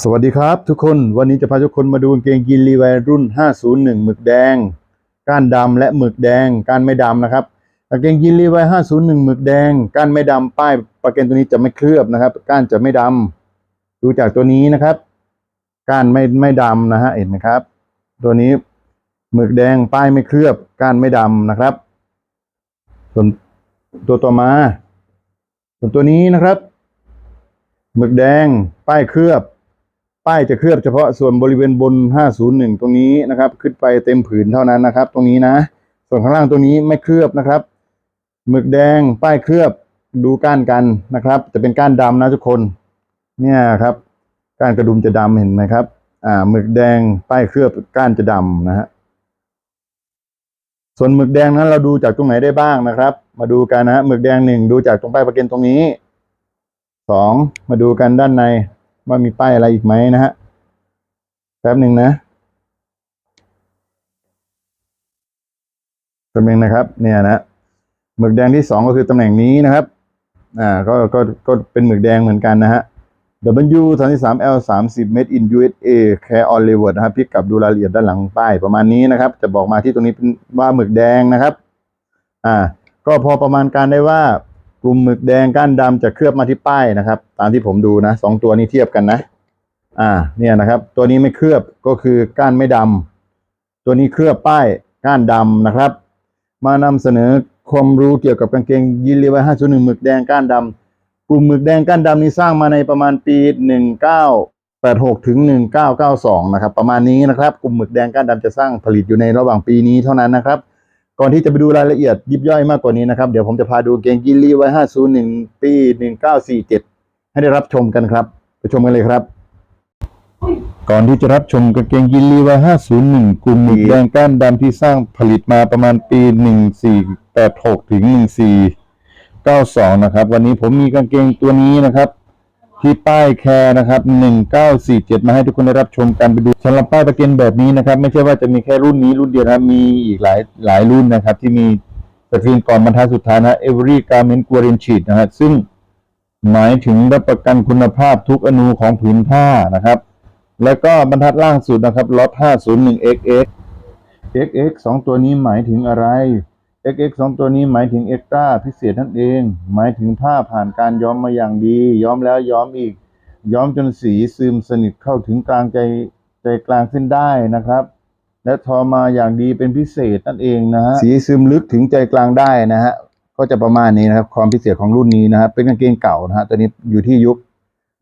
สวัสดีครับทุกคนวันนี้จะพาทุกคนมาดูกางเกงยีนรีไวายรุ่น 501 หมึกแดง ก้านดำและหมึกแดง ก้านไม่ดำนะครับกางเกงยีนรีไวาย501 หมึกแดง ก้านไม่ดำป้ายประกันตัวนี้จะไม่เคลือบนะครับ ก้านจะไม่ดำดูจากตัวนี้นะครับ ก้านไม่ไม่ดำนะฮะเห็นไหมครับ ตัวนี้หมึกแดงป้ายไม่เคลือบ ก้านไม่ดำนะครับ ส่วนตัวต่อมา ส่วนตัวนี้นะครับ หมึกแดงป้ายเคลือบ ป้ายจะเคลือบเฉพาะส่วนบริเวณบน 501 ตรงนี้นะครับ ขึ้นไปเต็มผืนเท่านั้นนะครับ ตรงนี้นะ ส่วนข้างล่างตรงนี้ไม่เคลือบนะครับ หมึกแดงป้ายเคลือบดูก้านกันนะครับ จะเป็นก้านดำนะทุกคน เนี่ยครับก้านกระดุมจะดำเห็นไหมครับ อ่าหมึกแดงป้ายเคลือบก้านจะดำนะฮะส่วนหมึกแดงนั้นเราดูจากตรงไหนได้บ้างนะครับ มาดูกันนะฮะหมึกแดงหนึ่งดูจากตรงป้ายประกันตรงนี้สองมาดูกันด้านใน ว่ามีป้ายอะไรอีกไหมนะฮะแป๊บหนึ่งนะแป๊บหนึงนะครับ เนี่ยนะหมึกแดงที่สองก็คือตำแหน่งนี้นะครับ อ่าก็ก็ก็เป็นหมึกแดงเหมือนกันนะฮะ W 3 3 L 3 0 Made in USA Care on Leeward นะครับพิกับดูรายละเอียดด้านหลังป้ายประมาณนี้นะครับ จะบอกมาที่ตรงนี้เป็นว่าหมึกแดงนะครับ อ่า ก็พอประมาณการได้ว่า กลุ่มหมึกแดงก้านดำจะเคลือบมาที่ป้ายนะครับ ตามที่ผมดูนะสองตัวนี้เทียบกันนะ อ่า เนี่ยนะครับ ตัวนี้ไม่เคลือบก็คือก้านไม่ดำตัวนี้เคลือบป้ายก้านดำนะครับ มานำเสนอความรู้เกี่ยวกับกางเกงยีนรีไวห้าศูนย์หนึ่งหมึกแดงก้านดำกลุ่มหมึกแดงก้านดำนี้สร้างมาในประมาณปีหนึ่งเก้าแปดหกถึงหนึ่งเก้าเก้าสองนะครับ ประมาณนี้นะครับ กลุ่มหมึกแดงก้านดำจะสร้างผลิตอยู่ในระหว่างปีนี้เท่านั้นนะครับ ก่อนที่จะไปดูรายละเอียดยิบย่อยมากกว่านี้นะครับ เดี๋ยวผมจะพาดูเกงกิลลี่ไว้ 501 ปี 1947 ให้ได้รับชมกันครับ ไปชมกันเลยครับ ก่อนที่จะรับชมกางเกงยินลีไว้501 กลุ่มหมึกแดงก้านดำที่สร้างผลิตมาประมาณปี 1486 ถึง 1492 นะครับ วันนี้ผมมีกางเกงตัวนี้นะครับ ที่ป้ายแคร์นะครับ 1947 มาให้ทุกคนได้รับชมกันไปดูสำหรับป้ายประกันแบบนี้นะครับ ไม่ใช่ว่าจะมีแค่รุ่นนี้รุ่นเดียวนะครับมีอีกหลายหลายรุ่นนะครับ ที่มีสกรีนก่อนบรรทัดสุดท้ายนะ Every Garment Guarantee นะฮะซึ่งหมายถึงรับประกันคุณภาพทุกอนูของผืนผ้านะครับ แล้วก็บรรทัดล่างสุดนะครับล็อต 501XX XX สองตัวนี้หมายถึงอะไร XX สองตัวนี้หมายถึงเอ็กตร้าพิเศษนั่นเอง หมายถึงผ้าผ่านการย้อมมาอย่างดี ย้อมแล้วย้อมอีก ย้อมจนสีซึมสนิทเข้าถึงกลางใจใจกลางเส้นได้นะครับ และทอมาอย่างดีเป็นพิเศษนั่นเองนะฮะสีซึมลึกถึงใจกลางได้นะฮะก็จะประมาณนี้นะครับ ความพิเศษของรุ่นนี้นะครับเป็นกางเกงเก่านะฮะตัวนี้อยู่ที่ยุค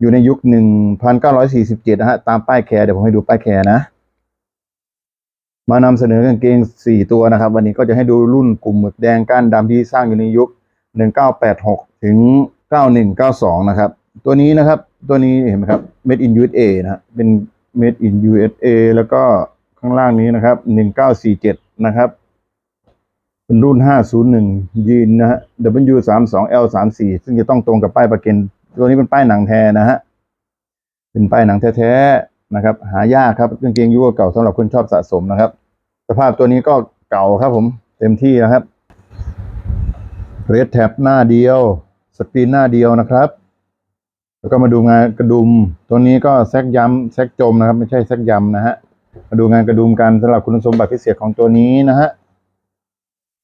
อยู่ในยุคหนึ่งพันเก้าร้อยสี่สิบเจ็ดนะฮะตามป้ายแคร์เดี๋ยวผมให้ดูป้ายแคร์นะ มานำเสนอกางเกงสี่ตัวนะครับ วันนี้ก็จะให้ดูรุ่นกลุ่มหมึกแดงก้านดำที่สร้างอยู่ในยุคหนึ่งเก้าแปดหกถึงเก้าหนึ่งเก้าสองนะครับ ตัวนี้นะครับตัวนี้เห็นไหมครับ made in USA นะฮะเป็น made in USA แล้วก็ข้างล่างนี้นะครับหนึ่งเก้าสี่เจ็ดนะครับ เป็นรุ่น 501 ยีนนะฮะ W32L34 ซึ่งจะต้องตรงกับป้ายประกันตัวนี้เป็นป้ายหนังแท้นะฮะเป็นป้ายหนังแท้ๆ นะครับ หายากครับกางเกงยูโรเก่าสำหรับคนชอบสะสมนะครับ สภาพตัวนี้ก็เก่าครับผมเต็มที่นะครับเรดแท็บหน้าเดียว สกรีนหน้าเดียวนะครับ แล้วก็มาดูงานกระดุม ตัวนี้ก็แซกย้ำแซกจมนะครับ ไม่ใช่แซกย้ำนะฮะมาดูงานกระดุมกันสำหรับคุณสมบัติพิเศษของตัวนี้นะฮะ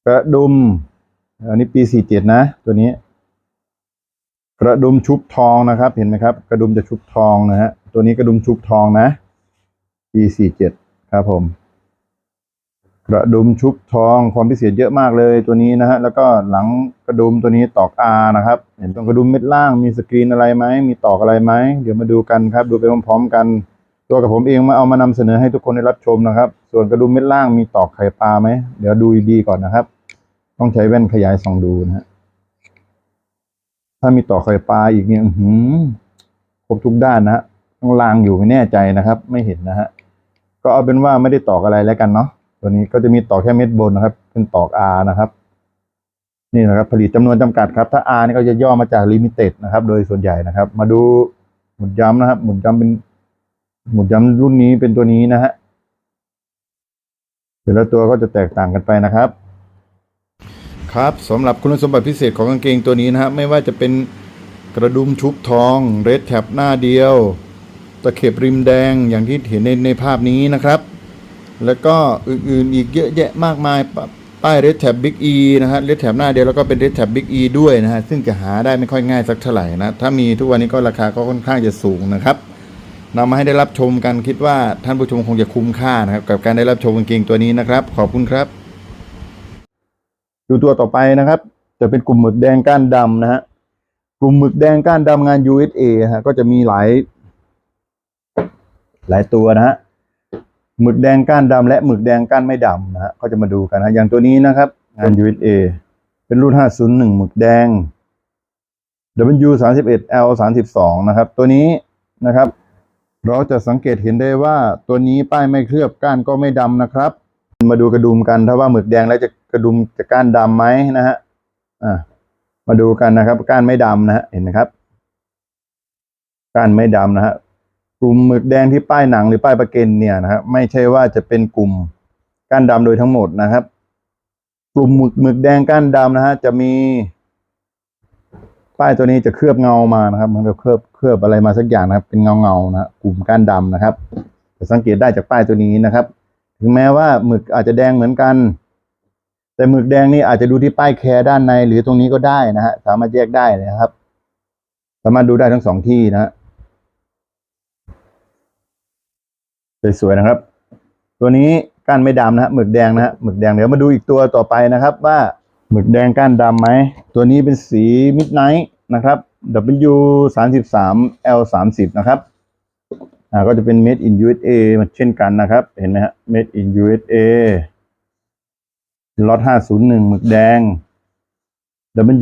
กระดุมอันนี้ปีสี่เจ็ดนะ ตัวนี้ กระดุมชุบทองนะครับ เห็นไหมครับ กระดุมจะชุบทองนะฮะ ตัวนี้กระดุมชุบทองนะปีสี่เจ็ดครับผม กระดุมชุบทองความพิเศษเยอะมากเลยตัวนี้นะฮะ แล้วก็หลังกระดุมตัวนี้ตอกอานะครับ เห็นตรงกระดุมเม็ดล่างมีสกรีนอะไรไหม มีตอกอะไรไหม เดี๋ยวมาดูกันครับ ดูไปพร้อมๆกัน ตัวกับผมเองมาเอามานำเสนอให้ทุกคนได้รับชมนะครับ ส่วนกระดุมเม็ดล่างมีตอกไข่ปลาไหม เดี๋ยวดูดีก่อนนะครับ ต้องใช้แว่นขยายส่องดูนะฮะ ถ้ามีต่อไข่ปลาอีกเนี่ยหือครบทุกด้านนะฮะ ต้องลางอยู่ไม่แน่ใจนะครับ ไม่เห็นนะฮะก็เอาเป็นว่าไม่ได้ตอกอะไรแล้วกันเนาะตัวนี้ก็จะมีตอกแค่เม็ดบนนะครับ เป็นตอก R นะครับ นี่นะครับผลิตจำนวนจำกัดครับ ถ้า R นี่ก็จะย่อมาจาก Limited นะครับ โดยส่วนใหญ่นะครับ มาดูหมุดย้ำนะครับ หมุดย้ำเป็นหมุดย้ำรุ่นนี้เป็นตัวนี้นะฮะแต่ละตัวก็จะแตกต่างกันไปนะครับ ครับสำหรับคุณสมบัติพิเศษของกางเกงตัวนี้นะฮะไม่ว่าจะเป็นกระดุมชุบทองเรดแท็บหน้าเดียวะเข็บริมแดงอย่างที่เห็นในในภาพนี้นะครับ แล้วก็อื่นๆอีกเยอะแยะมากมายป้ายเรดแท็บบิ๊กอีนะฮะเรดแท็บหน้าเดียวแล้วก็เป็นเรดแท็บบิ๊กอีด้วยนะฮะซึ่งจะหาได้ไม่ค่อยง่ายสักเท่าไหร่นะ ถ้ามีทุกวันนี้ก็ราคาก็ค่อนข้างจะสูงนะครับนำมาให้ได้รับชมกันคิดว่าท่านผู้ชมคงจะคุ้มค่านะครับกับการได้รับชมกางเกงตัวนี้นะครับ ขอบคุณครับดูตัวต่อไปนะครับ จะเป็นกลุ่มหมึกแดงก้านดำนะฮะกลุ่มหมึกแดงก้านดำงาน USA ฮะก็จะมีหลาย หลายตัวนะฮะหมึกแดงก้านดำและหมึกแดงก้านไม่ดำนะฮะก็จะมาดูกันนะอย่างตัวนี้นะครับงาน USA เป็นรุ่น 501 หมึกแดง W 31 L 32นะครับ ตัวนี้นะครับ เราจะสังเกตเห็นได้ว่าตัวนี้ป้ายไม่เคลือบก้านก็ไม่ดำนะครับ มาดูกระดุมกันถ้าว่าหมึกแดงแล้วจะกระดุมจะก้านดำไหมนะฮะอ่ามาดูกันนะครับ ก้านไม่ดำนะฮะเห็นไหมครับ ก้านไม่ดำนะฮะ กลุ่มหมึกแดงที่ป้ายหนังหรือป้ายประเกนเนี่ยนะครับไม่ใช่ว่าจะเป็นกลุ่มก้านดำโดยทั้งหมดนะครับ กลุ่มหมึกหมึกแดงก้านดำนะฮะจะมี ป้ายตัวนี้จะเคลือบเงามานะครับ มันจะเคลือบเคลือบอะไรมาสักอย่างนะครับ เป็นเงาเงานะกลุ่มก้านดำนะครับจะสังเกตได้จากป้ายตัวนี้นะครับ ถึงแม้ว่าหมึกอาจจะแดงเหมือนกัน แต่หมึกแดงนี่อาจจะดูที่ป้ายแคร์ด้านในหรือตรงนี้ก็ได้นะฮะสามารถแยกได้นะครับ สามารถดูได้ทั้งสองที่นะฮะ สวยๆนะครับ ตัวนี้ก้านไม่ดำนะฮะหมึกแดงนะฮะหมึกแดงเดี๋ยวมาดูอีกตัวต่อไปนะครับ ว่าหมึกแดงก้านดำไหมตัวนี้เป็นสีมิดไนท์นะครับ W 3 3 L 3 0นะครับอ่าก็จะเป็น made in USA เหมือนเช่นกันนะครับ เห็นไหมฮะ made in USA ล็อต501 หมึกแดง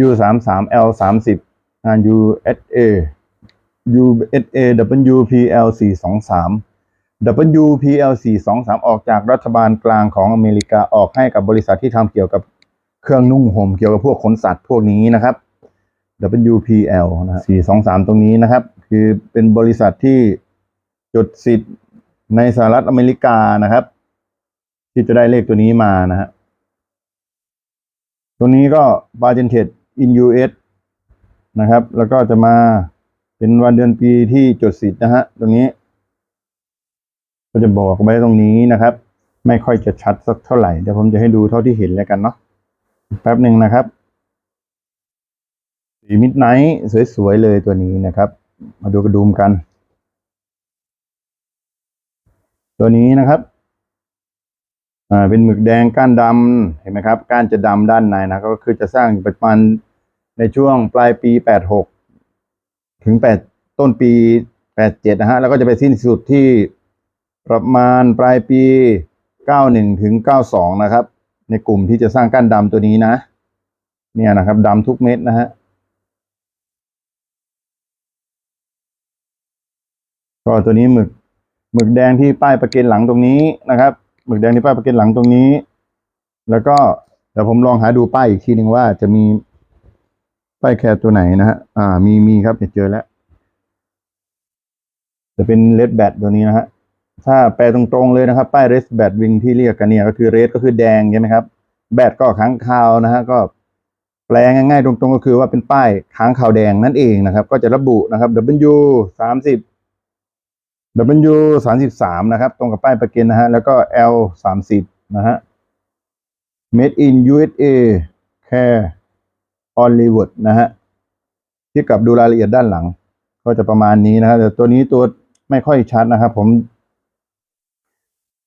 W 3 3 L 3 0งาน USA USA WPL 423 WPLC 23 ออกจากรัฐบาลกลางของอเมริกาออกให้กับบริษัทที่ทำเกี่ยวกับเครื่องนุ่งห่มเกี่ยวกับพวกขนสัตว์พวกนี้นะครับ WPL นะ423 ตรงนี้นะครับ คือเป็นบริษัทที่จดสิทธิ์ในสหรัฐอเมริกานะครับ ที่จะได้เลขตัวนี้มานะฮะตัวนี้ก็ b a r g e n t e d in US นะครับ แล้วก็จะมาเป็นวันเดือนปีที่จดสิทธิ์นะฮะตรงนี้ ก็จะบอกไว้ตรงนี้นะครับ ไม่ค่อยจะชัดสักเท่าไหร่เดี๋ยวผมจะให้ดูเท่าที่เห็นแล้วกันเนาะแป๊บหนึ่งนะครับสีมิดไนท์สวยๆเลยตัวนี้นะครับ มาดูกระดุมกัน ตัวนี้นะครับอ่าเป็นหมึกแดงก้านดำเห็นไหมครับ ก้านจะดำด้านในนะก็คือจะสร้างประมาณในช่วงปลายปีแปดหกถึงแปดต้นปีแปดเจ็ดนะฮะ แล้วก็จะไปสิ้นสุดที่ ประมาณปลายปี 91 ถึง 92 นะครับ ในกลุ่มที่จะสร้างก้านดำตัวนี้นะ เนี่ยนะครับดำทุกเม็ดนะฮะก็ตัวนี้หมึกหมึกแดงที่ป้ายประเกนหลังตรงนี้นะครับ หมึกแดงที่ป้ายประเกนหลังตรงนี้ แล้วก็เดี๋ยวผมลองหาดูป้ายอีกทีหนึ่งว่าจะมีป้ายแคร์ตัวไหนนะฮะอ่ามีมีครับเจอแล้ว จะเป็นเลดแบตตัวนี้นะฮะ ถ้าแปลตรงๆเลยนะครับ ป้าย red bat wing ที่เรียกกันเนี่ยก็คือ red ก็คือแดงใช่ไหมครับแบตก็ค้างคาวนะฮะก็แปลง่ายๆ ตรงๆ ก็คือว่าเป็นป้ายค้างคาวแดงนั่นเองนะครับ ก็จะระบุนะครับ W สามสิบ W สามสิบสามนะครับ ตรงกับป้ายประกันนะฮะแล้วก็ L สามสิบนะฮะ Made in USA Care Hollywood นะฮะที่กับดูรายละเอียดด้านหลัง ก็จะประมาณนี้นะครับแต่ตัวนี้ตัวไม่ค่อยชัดนะครับ ผม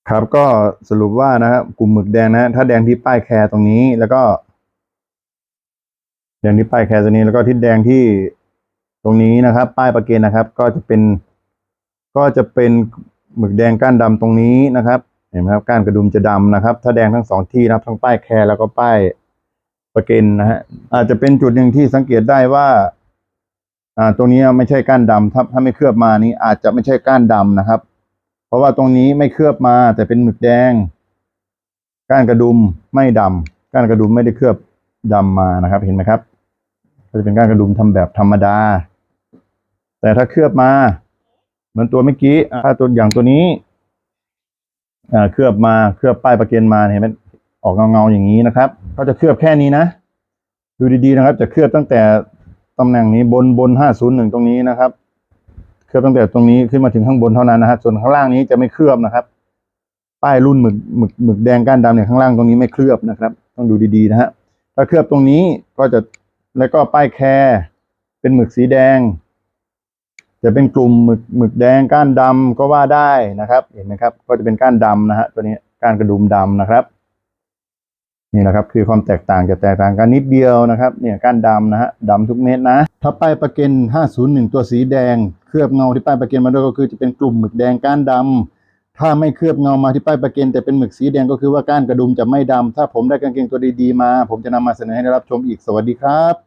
ครับก็สรุปว่านะครับกลุ่มหมึกแดงนะถ้าแดงที่ป้ายแคร์ตรงนี้แล้วก็ แดงที่ป้ายแคร์ตัวนี้แล้วก็ที่แดงที่ตรงนี้นะครับ ป้ายประเกนนะครับ ก็จะเป็น ก็จะเป็นหมึกแดงก้านดำตรงนี้นะครับ เห็นไหมครับก้านกระดุมจะดำนะครับ ถ้าแดงทั้งสองที่นะครับทั้งป้ายแคร์แล้วก็ป้ายประเกนนะฮะอาจจะเป็นจุดหนึ่งที่สังเกตได้ว่าอ่าตรงนี้ไม่ใช่ก้านดำถ้าถ้าไม่เคลือบมานี้อาจจะไม่ใช่ก้านดำนะครับ เพราะว่าตรงนี้ไม่เคลือบมา แต่เป็นหมึกแดง ก้านกระดุมไม่ดำก้านกระดุมไม่ได้เคลือบดำมานะครับ เห็นไหมครับ ก็จะเป็นก้านกระดุมทำแบบธรรมดา แต่ถ้าเคลือบมา เหมือนตัวเมื่อกี้ถ้าตัวอย่างตัวนี้เคลือบมาเคลือบป้ายประเกนมาเห็นไหมออกเงาๆอย่างนี้นะครับก็จะเคลือบแค่นี้นะดูดีๆนะครับ จะเคลือบตั้งแต่ตำแหน่งนี้บนบนห้าศูนย์หนึ่งตรงนี้นะครับ เคลือบตั้งแต่ตรงนี้ขึ้นมาถึงข้างบนเท่านั้นนะฮะส่วนข้างล่างนี้จะไม่เคลือบนะครับ ป้ายรุ่นหมึกหมึกหมึกแดงก้านดำเนี่ยข้างล่างตรงนี้ไม่เคลือบนะครับ ต้องดูดีๆนะฮะถ้าเคลือบตรงนี้ก็จะแล้วก็ป้ายแคร์เป็นหมึกสีแดง จะเป็นกลุ่มหมึกหมึกแดงก้านดำก็ว่าได้นะครับ เห็นไหมครับ ก็จะเป็นก้านดำนะฮะตัวนี้ก้านกระดุมดำนะครับ นี่แหละครับคือความแตกต่างจะแตกต่างกันนิดเดียวนะครับเนี่ยก้านดำนะฮะดำทุกเม็ดนะถ้าป้ายประเก็น501 ตัวสีแดง เคลือบเงาที่ป้ายประเก็นมาด้วยก็คือจะเป็นกลุ่มหมึกแดงก้านดำถ้าไม่เคลือบเงามาที่ป้ายประเก็นแต่เป็นหมึกสีแดงก็คือว่าก้านกระดุมจะไม่ดำถ้าผมได้กางเกงตัวดีๆมา ผมจะนำมาเสนอให้ได้รับชมอีกสวัสดีครับ